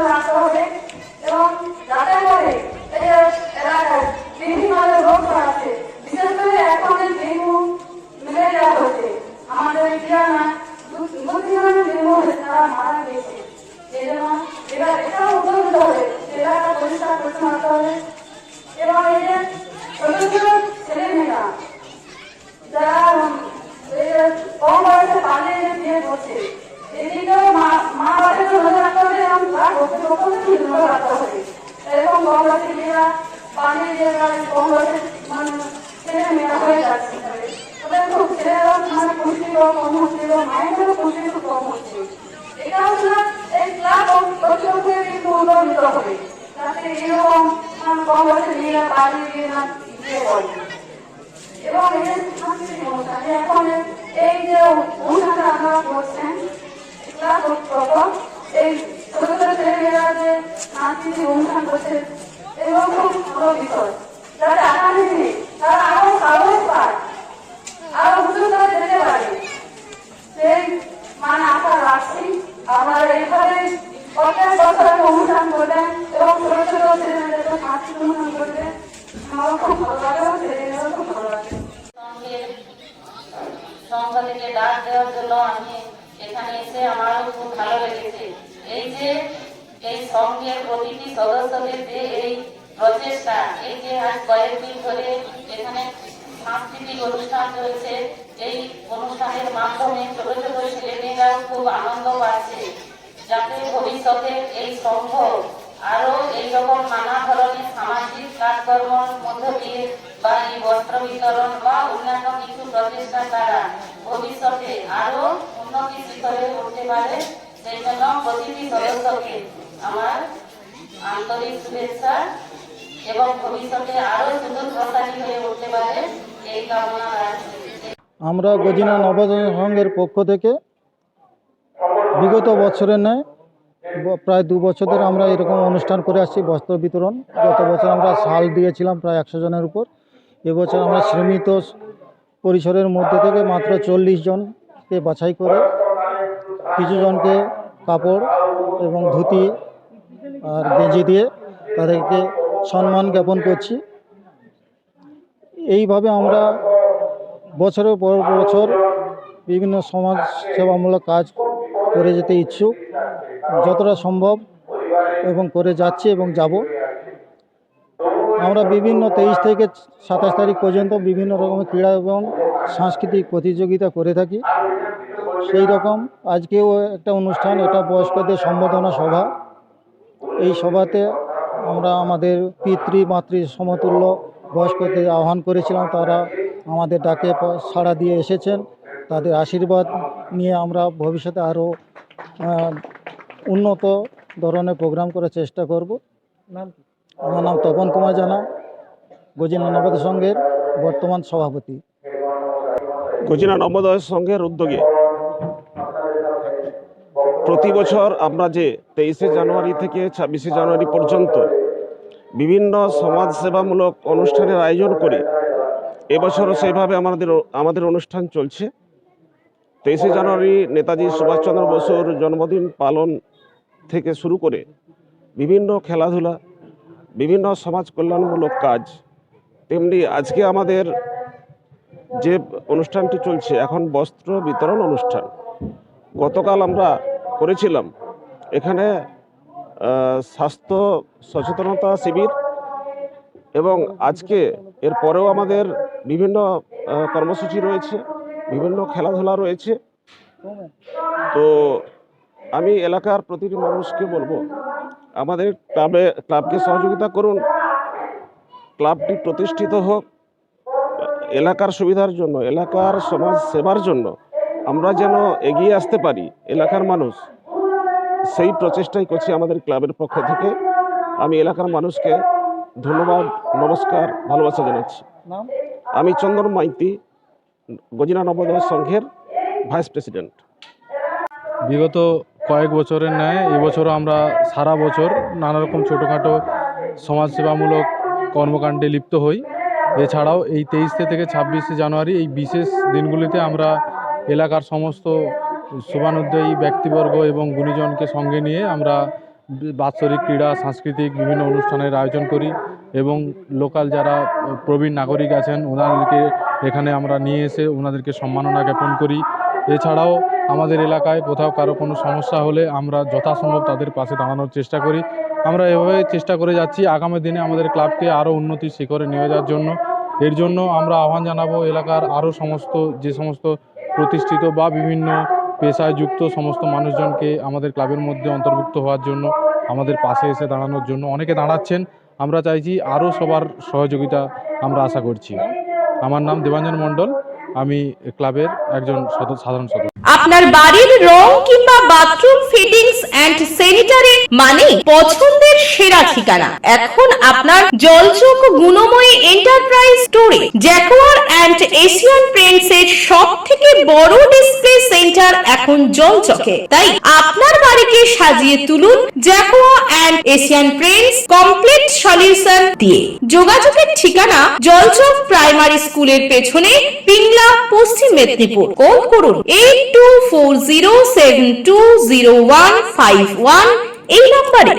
এলাকা রাখতে হবে এবং যাতে করে এলাকায় রোগ ছড়াচ্ছে, বিশেষ করে এখন ডেঙ্গু, ম্যালেরিয়া হচ্ছে, আমাদের গ্রামে ডেঙ্গু তারা মারা গেছে। এই জন্য এবার উদ্যোগ হবে এলাকা পরিষ্কার পরিচ্ছন্ন এবং এই যে ছেলেমেয়েরা, যারা কম বয়সে পালিয়ে বিয়ে করছে এদিকেও মা বাবাকে নজর রাখতে হবে। এবং মানে মানে হচ্ছে এবং মায়েদেরও পুষ্টি খুব হচ্ছে এই ক্লাব কর্তৃপক্ষের কিন্তু হবে। যাতে এরকম মানে কম বয়সে মেয়েরা পালিয়ে বিয়ে না এবং অনুষ্ঠান। এখন এই যে অনুষ্ঠানটা আপনারা করছেন ক্লাস কর্তৃপক্ষ এই ছোট ছোট ছেলেমেয়েরা যে সাংস্কৃতিক অনুষ্ঠান করছে এবং খুব ভালো বিষয় যাতে আগামী দিনে তারা আরও সাহস পায় আরও উচ্চতর যেতে পারে সেই মানে আশা রাখছি আপনারা এইভাবে প্রত্যেক বছর একটা অনুষ্ঠান করবেন এবং ছোট ছোট ছেলেমেয়েদের সাংস্কৃতিক অনুষ্ঠান করবেন আমারও খুব ভালো লাগে এবং ছেলেমেয়েরাও খুব ভালো লাগে সঙ্গে সংঘ থেকে ডাক দেওয়ার জন্য আমি এখানে এসে আমারও খুব ভালো লেগেছে। এই যে, এই সংঘের প্রতিটি সদস্যদের যে এই প্রচেষ্টা, এই যে আজ কয়েকদিন ধরে এখানে সাংস্কৃতিক অনুষ্ঠান চলছে, এই অনুষ্ঠানের মাধ্যমে ছোট ছোট ছেলেমেয়েরাও খুব আনন্দ পাচ্ছে, যাতে ভবিষ্যতে এই সংঘ আরও এইরকম নানা ধরনের সামাজিক কাজকর্মের মধ্য দিয়ে বা এই বস্ত্র বিতরণ বা অন্যান্য কিছু প্রচেষ্টা দ্বারা ভবিষ্যতে আরও উন্নতি শিখরে উঠতে পারে প্রতিটি সদস্যকে আমার আন্তরিক শুভেচ্ছা এবং ভবিষ্যতে আরও সুদূর প্রসারী হয়ে উঠতে পারে এই কামনা আমরা গজিনা নবোদয় সংঘের পক্ষ থেকে বিগত বছরের ন্যায় প্রায় দু বছর ধরে আমরা এরকম অনুষ্ঠান করে আসছি, বস্ত্র বিতরণ। গত বছর আমরা শাল দিয়েছিলাম প্রায় একশো জনের উপর। এবছর আমরা স- পরিসরের মধ্যে থেকে মাত্র চল্লিশ জনকে বাছাই করে কিছু জনকে কাপড় এবং ধুতি আর গেঞ্জি দিয়ে তাদেরকে সম্মান জ্ঞাপন করছি। এইভাবে আমরা বছরের পর বছর বিভিন্ন সমাজ সেবামূলক কাজ করে যেতে ইচ্ছুক। যতটা সম্ভব এবং করে যাচ্ছি এবং যাব। আমরা বিভিন্ন তেইশ থেকে সাতাশ তারিখ পর্যন্ত বিভিন্ন রকমের ক্রীড়া এবং সাংস্কৃতিক প্রতিযোগিতা করে থাকি। সেই রকম আজকেও একটা অনুষ্ঠান, এটা বয়স্কদের সম্বোধনা সভা। এই সভাতে আমরা আমাদের পিতৃ, মাতৃ সমতুল্য বয়স্কদের আহ্বান করেছিলাম। তারা আমাদের ডাকে সাড়া দিয়ে এসেছেন। তাদের আশীর্বাদ নিয়ে আমরা ভবিষ্যতে আরও উন্নত ধরনের প্রোগ্রাম করার চেষ্টা করব। নাম? আমার নাম তপন কুমার জানা, গজিনা নবদ সংঘের বর্তমান সভাপতি। গজিনা নবোদয় সংঘের উদ্যোগে প্রতি বছর আমরা যে তেইশে জানুয়ারি থেকে ছাব্বিশে জানুয়ারি পর্যন্ত বিভিন্ন সমাজসেবামূলক অনুষ্ঠানের আয়োজন করে এবছরও সেইভাবে আমাদের আমাদের অনুষ্ঠান চলছে। তেইশে জানুয়ারি নেতাজি সুভাষচন্দ্র বসুর জন্মদিন পালন থেকে শুরু করে বিভিন্ন খেলাধুলা বিভিন্ন সমাজ কল্যাণমূলক কাজ, তেমনি আজকে আমাদের যে অনুষ্ঠানটি চলছে, এখন বস্ত্র বিতরণ অনুষ্ঠান। গতকাল আমরা করেছিলাম। এখানে স্বাস্থ্য সচেতনতা শিবির এবং আজকে এর পরেও আমাদের বিভিন্ন কর্মসূচি রয়েছে, বিভিন্ন খেলাধুলা রয়েছে। তো আমি এলাকার প্রতিটি মানুষকে বলব আমাদের ক্লাবে ক্লাবকে সহযোগিতা করুন। ক্লাবটি প্রতিষ্ঠিত হোক এলাকার সুবিধার জন্য এলাকার সমাজ সেবার জন্য আমরা যেন এগিয়ে আসতে পারি এলাকার মানুষ। সেই প্রচেষ্টাই করছি আমাদের ক্লাবের পক্ষ থেকে। আমি এলাকার মানুষকে ধন্যবাদ নমস্কার ভালোবাসা জানাচ্ছি। আমি চন্দন মাইতি গজিনা নবোদয় সংঘের ভাইস প্রেসিডেন্ট। বিগত কয়েক বছরের ন্যায় এবছরও আমরা সারা বছর নানা রকম ছোটোখাটো সমাজসেবামূলক কর্মকাণ্ডে লিপ্ত হই। এছাড়াও এই তেইশে থেকে ছাব্বিশে জানুয়ারি এই বিশেষ দিনগুলিতে আমরা এলাকার সমস্ত শুভানুদ্যয়ী ব্যক্তিবর্গ এবং গুণীজনকে সঙ্গে নিয়ে আমরা বাৎসরিক ক্রীড়া, সাংস্কৃতিক বিভিন্ন অনুষ্ঠানের আয়োজন করি এবং লোকাল যারা প্রবীণ নাগরিক আছেন, ওনাদেরকে এখানে আমরা নিয়ে এসে ওনাদেরকে সম্মাননা জ্ঞাপন করি। এছাড়াও আমাদের এলাকায় কোথাও কারও কোনো সমস্যা হলে আমরা যথাসম্ভব তাদের পাশে দাঁড়ানোর চেষ্টা করি। আমরা এভাবে চেষ্টা করে যাচ্ছি আগামী দিনে আমাদের ক্লাবকে আরও উন্নতির শিখরে নিয়ে যাওয়ার জন্য। এর জন্য আমরা আহ্বান জানাব এলাকার আরও সমস্ত, যে সমস্ত প্রতিষ্ঠিত বা বিভিন্ন পেশায় যুক্ত সমস্ত মানুষজনকে আমাদের ক্লাবের মধ্যে অন্তর্ভুক্ত হওয়ার জন্য, আমাদের পাশে এসে দাঁড়ানোর জন্য অনেকে দাঁড়াচ্ছেন। আমরা চাইছি আরও সবার সহযোগিতা আমরা আশা করছি। আমার নাম দেবাঞ্জন মণ্ডল। আমি ক্লাবের একজন সাধারণ সদস্য। আপনার বাড়ির রং কিংবা বাথরুম ফিটিংস এন্ড স্যানিটারি মানে পছন্দের সেরা ঠিকানা। এখন আপনার জলচোখ গুণময়ী এন্টারপ্রাইজ স্টোরে জ্যাকোয়ার অ্যান্ড এশিয়ান পেন্টস এর সব থেকে বড় ডিসপ্লে সেন্টার এখন জলচকে। তাই আপনার বাড়িকে সাজিয়ে তুলুন Jaquar and Asian Paints complete solution দিয়ে। যোগাযোগের ঠিকানা জলচক প্রাইমারি স্কুলের পেছনে, পিংলা পশ্চিম মেদিনীপুর। কল করুন eight two four zero seven two zero one five one এই নম্বরে।